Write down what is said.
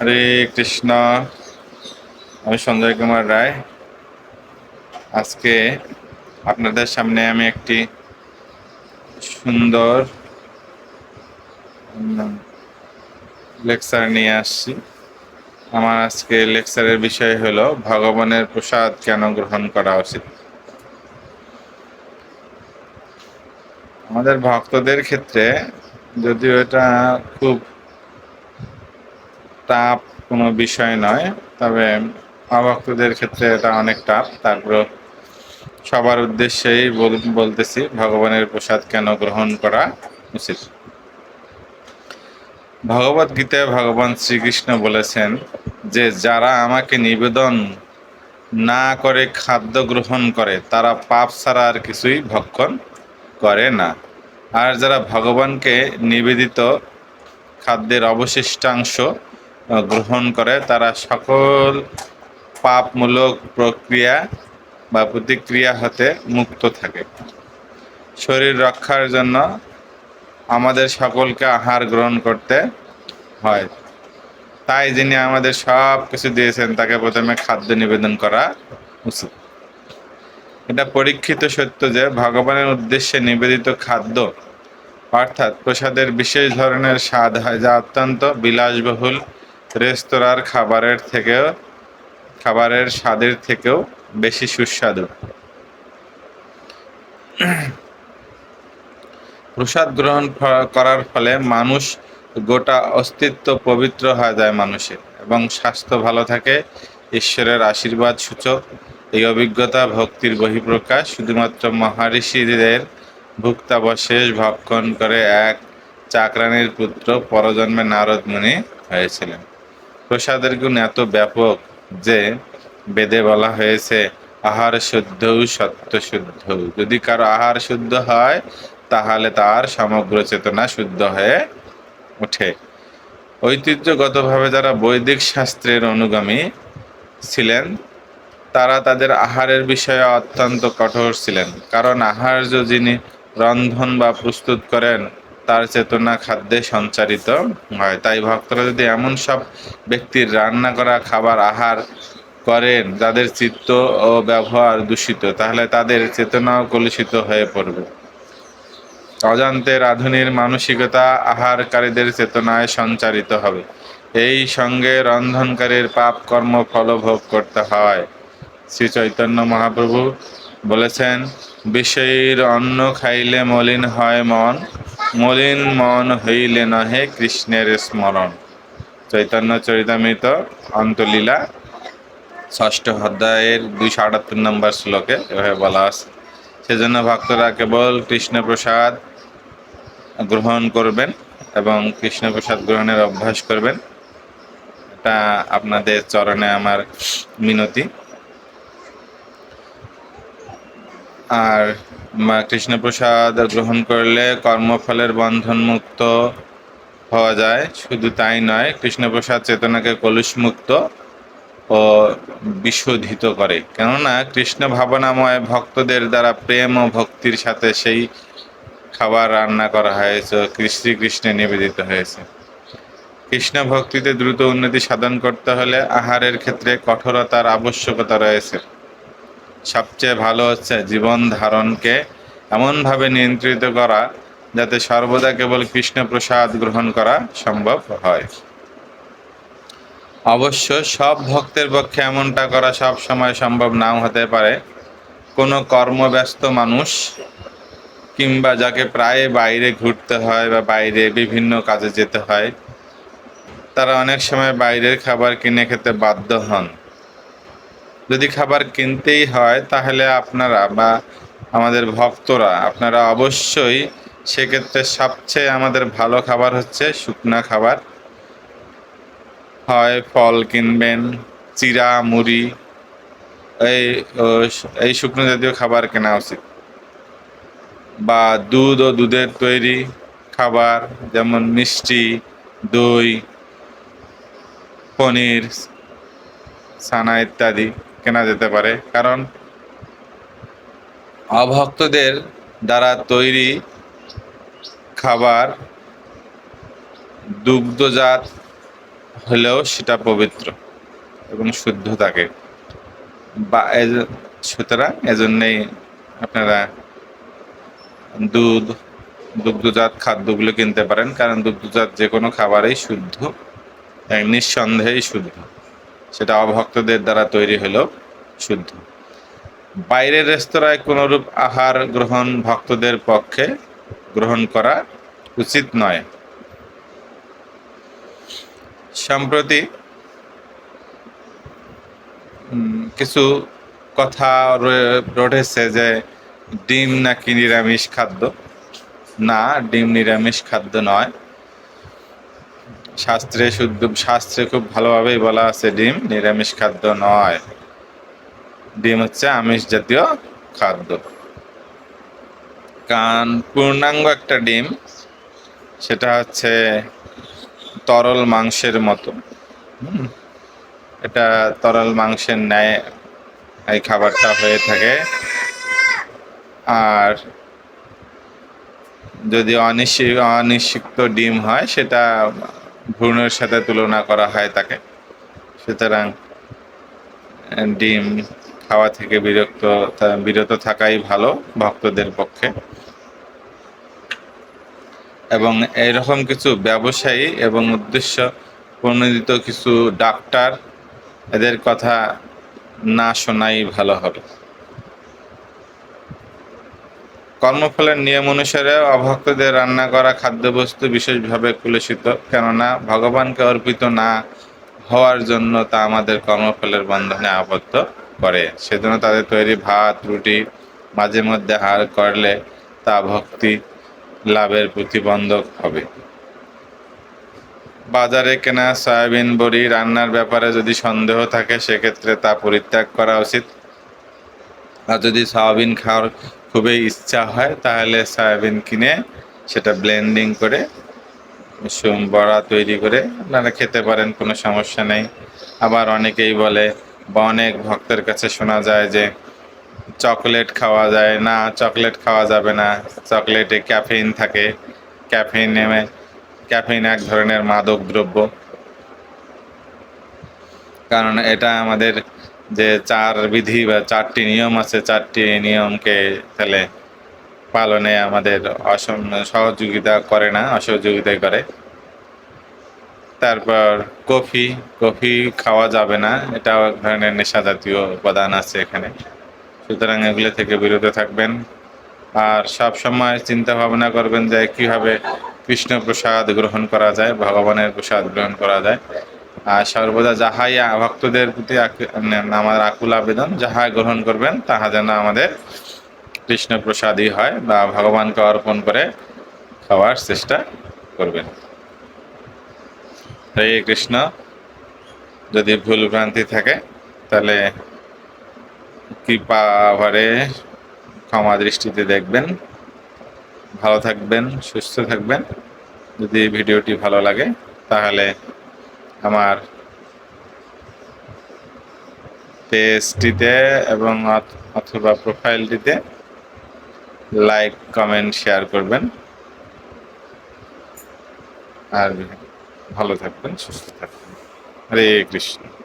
হরে কৃষ্ণ। আমি সঞ্জয় কুমার রায়। আজকে আপনাদের সামনে আমি একটি সুন্দর লেকচার নিয়ে আসছি। আমার আজকে লেকচারের বিষয় হলো, ভগবানের প্রসাদ কেন গ্রহণ করা উচিত? আমাদের ভক্তদের ক্ষেত্রে যদিও এটা খুব টাফ কোনো বিষয় নয়, তবে অভক্তদের ক্ষেত্রে এটা অনেক টাফ তারপর সবার উদ্দেশ্যেই বল- বলতেছি, ভগবানের প্রসাদ কেন গ্রহণ করা উচিত? ভগবত গীতায় ভগবান শ্রীকৃষ্ণ বলেছেন যে, যারা আমাকে নিবেদন না করে খাদ্য গ্রহণ করে, তারা পাপ ছাড়া আর কিছুই ভক্ষণ করে না। আর যারা ভগবানকে নিবেদিত খাদ্যের অবশিষ্টাংশ গ্রহণ করে, তারা সকল পাপমূলক প্রক্রিয়া বা প্রতিক্রিয়া হতে মুক্ত থাকে। শরীর রক্ষার জন্য আমাদের সকলকে আহার গ্রহণ করতে হয়। তাই যিনি আমাদের সব কিছু দিয়েছেন, তাকে প্রথমে খাদ্য নিবেদন করা উচিত। এটা পরীক্ষিত সত্য যে, ভগবানের উদ্দেশ্যে নিবেদিত খাদ্য, অর্থাৎ প্রসাদের বিশেষ ধরনের স্বাদ হয়, যা অত্যন্ত বিলাসবহুল রেস্তোরাঁর খাবারের থেকেও, খাবারের স্বাদের থেকেও বেশি সুস্বাদু। প্রসাদ গ্রহণ করার ফলে মানুষ গোটা অস্তিত্ব পবিত্র হয়ে যায় মানুষের এবং স্বাস্থ্য ভালো থাকে। ঈশ্বরের আশীর্বাদ সূচক। এই অভিজ্ঞতা ভক্তির বহিঃপ্রকাশ শুধুমাত্র মহারিষিদের ভুক্তাবশেষ ভক্ষণ করে এক চাকরানির পুত্র পরজন্মে নারদ মুনি হয়েছিলেন। প্রসাদের গুণ এত ব্যাপক যে বেদে বলা হয়েছে, আহার শুদ্ধও সত্য শুদ্ধ। যদি কারও আহার শুদ্ধ হয়, তাহলে তার সমগ্র চেতনা শুদ্ধ হয়ে ওঠে। ঐতিহ্যগতভাবে যারা বৈদিক শাস্ত্রের অনুগামী ছিলেন, তারা তাদের আহারের বিষয়ে অত্যন্ত কঠোর ছিলেন। কারণ আহার্য যিনি রন্ধন বা প্রস্তুত করেন তার চেতনা খাদ্যে সঞ্চারিত হয়। তাই ভক্তরা যদি এমন সব ব্যক্তির রান্না করা, খাবার আহার করেন, যাদের চিত্ত ও ব্যবহার দূষিত, তাহলে তাদের চেতনাও কলুষিত হয়ে পড়বে। অজান্তে রাধুনির মানসিকতা আহারকারীদের চেতনায় সঞ্চারিত হবে। এই সঙ্গে রন্ধনকারীর পাপ কর্ম ফলভোগ করতে হয়। শ্রী চৈতন্য মহাপ্রভু বলেছেন বিষয়ীর অন্ন খাইলে মলিন হয় মন মলিন মন হইলে নহে কৃষ্ণের স্মরণ। চৈতন্য চরিতামৃত, অন্তলীলা, ষষ্ঠ অধ্যায়ের দুইশো আটাত্তর নম্বর শ্লোকে এভাবে বলা আছে। সেজন্য ভক্তরা কেবল কৃষ্ণপ্রসাদ গ্রহণ করবেন এবং কৃষ্ণপ্রসাদ গ্রহণের অভ্যাস করবেন। এটা আপনাদের চরণে আমার মিনতি। আর কৃষ্ণপ্রসাদ গ্রহণ করলে কর্মফলের বন্ধন মুক্ত হওয়া যায়। শুধু তাই নয়, কৃষ্ণপ্রসাদ চেতনাকে কলুষমুক্ত ও বিশোধিত করে। কেননা কৃষ্ণ ভাবনাময় ভক্তদের দ্বারা প্রেম ও ভক্তির সাথে সেই খাবার রান্না করা হয়েছে ও শ্রীকৃষ্ণে নিবেদিত হয়েছে। কৃষ্ণ ভক্তিতে দ্রুত উন্নতি সাধন করতে হলে আহারের ক্ষেত্রে কঠোরতার আবশ্যকতা রয়েছে। সবচেয়ে ভালো হচ্ছে জীবন ধারণকে এমনভাবে নিয়ন্ত্রিত করা যাতে সর্বদা কেবল কৃষ্ণ প্রসাদ গ্রহণ করা সম্ভব হয়। অবশ্য সব ভক্তের পক্ষে এমনটা করা সব সময় সম্ভব নাও হতে পারে। কোনো কর্মব্যস্ত মানুষ কিংবা যাকে প্রায় বাইরে ঘুরতে হয় বা বাইরে বিভিন্ন কাজে যেতে হয়, তারা অনেক সময় বাইরের খাবার কিনে খেতে বাধ্য হন। যদি খাবার কিনতেই হয়, তাহলে আপনারা বা আমাদের ভক্তরা, আপনারা অবশ্যই সেক্ষেত্রে সবচেয়ে আমাদের ভালো খাবার হচ্ছে শুকনা খাবার। হয় ফল কিনবেন, চিরা, মুড়ি, এই এই শুকনো জাতীয় খাবার কেনা উচিত। বা দুধ ও দুধের তৈরি খাবার, যেমন মিষ্টি, দই, পনির ছানা ইত্যাদি। কেনা যেতে পারে। কারণ অভক্তদের দ্বারা তৈরি খাবার দুগ্ধজাত হলেও সেটা পবিত্র এবং শুদ্ধ থাকে। বা সুতরাং এজন্যই আপনারা দুধ, দুগ্ধজাত খাদ্যগুলো কিনতে পারেন। কারণ দুগ্ধজাত যে কোনো খাবারই শুদ্ধ, এক নিঃসন্দেহেই শুদ্ধ। সেটা অভক্তদের দ্বারা তৈরি হলেও শুদ্ধ। বাইরের রেস্তোরাঁয় কোনোরূপ আহার গ্রহণ ভক্তদের পক্ষে গ্রহণ করা উচিত নয়। সম্প্রতি কিছু কথা রটেছে যে ডিম নাকি নিরামিষ খাদ্য। না, ডিম নিরামিষ খাদ্য নয়। শাস্ত্রে শুদ্ধ শাস্ত্রে খুব ভালোভাবেই বলা আছে, ডিম নিরামিষ খাদ্য নয়। ডিম হচ্ছে আমিষ জাতীয় খাদ্য। কারণ পূর্ণাঙ্গ একটা ডিম, সেটা হচ্ছে তরল মাংসের মতো। এটা তরল মাংসের ন্যায় এই খাবারটা হয়ে থাকে। আর যদি অনিশ্চিত অনিশ্চিত ডিম হয়, সেটা ভ্রূণের সাথে তুলনা করা হয় তাকে। সুতরাং, ডিম খাওয়া থেকে বিরক্ত বিরত থাকাই ভালো ভক্তদের পক্ষে। এবং এরকম কিছু ব্যবসায়ী এবং উদ্দেশ্য প্রণোদিত কিছু ডাক্তার, এদের কথা না শোনাই ভালো হবে। কর্মফলের নিয়ম অনুসারে অভক্তদের রান্না করা খাদ্যবস্তু বিশেষভাবে কুলসিত, কেননা ভগবানকে অর্পিত না হওয়ার জন্য তা আমাদের কর্মফলের বন্ধনে আবদ্ধ করে। সেজন্য তাদের তৈরি ভাত, রুটি, মাঝে মধ্যে হার করলে তা ভক্তি লাভের প্রতিবন্ধক হবে। বাজারে কেনা সয়াবিন বড়ি রান্নার ব্যাপারে যদি সন্দেহ থাকে, সেক্ষেত্রে তা পরিত্যাগ করা উচিত। আর যদি সয়াবিন খাওয়ার খুবই ইচ্ছা হয়, তাহলে সয়াবিন কিনে সেটা ব্লেন্ডিং করে সুম বড়া তৈরি করে, আপনারা খেতে পারেন, কোনো সমস্যা নেই। আবার অনেকেই বলে, বা অনেক ভক্তের কাছে শোনা যায় যে চকলেট খাওয়া যায়, না চকলেট খাওয়া যাবে না চকলেটে ক্যাফেইন থাকে। ক্যাফেইন নেমে ক্যাফেইন এক ধরনের মাদক দ্রব্য। কারণ এটা আমাদের যে চার বিধি বা চারটি নিয়ম আছে, চারটি নিয়মকে তাহলে পালনে আমাদের অসম, সহযোগিতা করে না, অসহযোগিতাই করে। তারপর কফি কফি খাওয়া যাবে না, এটাও এক ধরনের নেশা জাতীয় উপাদান আছে এখানে। সুতরাং এগুলো থেকে বিরত থাকবেন। আর সব সময় চিন্তা ভাবনা করবেন যে কীভাবে কৃষ্ণ প্রসাদ গ্রহণ করা যায়, ভগবানের প্রসাদ গ্রহণ করা যায়। সর্বদা যাহাই ভক্তদের প্রতি আক- আমার আকুল আবেদন যাহা গ্রহণ করবেন, তাহা যেন আমাদের কৃষ্ণ প্রসাদই হয় বা ভগবানকে অর্পণ করে খাওয়ার চেষ্টা করবেন। হরে কৃষ্ণ, যদি ভুল ভ্রান্তি থাকে, তাহলে কৃপা ভরে ক্ষমা দৃষ্টিতে দেখবেন, ভালো থাকবেন, সুস্থ থাকবেন। যদি ভিডিওটি ভালো লাগে, তাহলে আমার পেজটিতে এবং অথ- অথবা প্রোফাইলটিতে লাইক, কমেন্ট, শেয়ার করবেন। আর ভালো থাকবেন, সুস্থ থাকবেন। হরে কৃষ্ণ।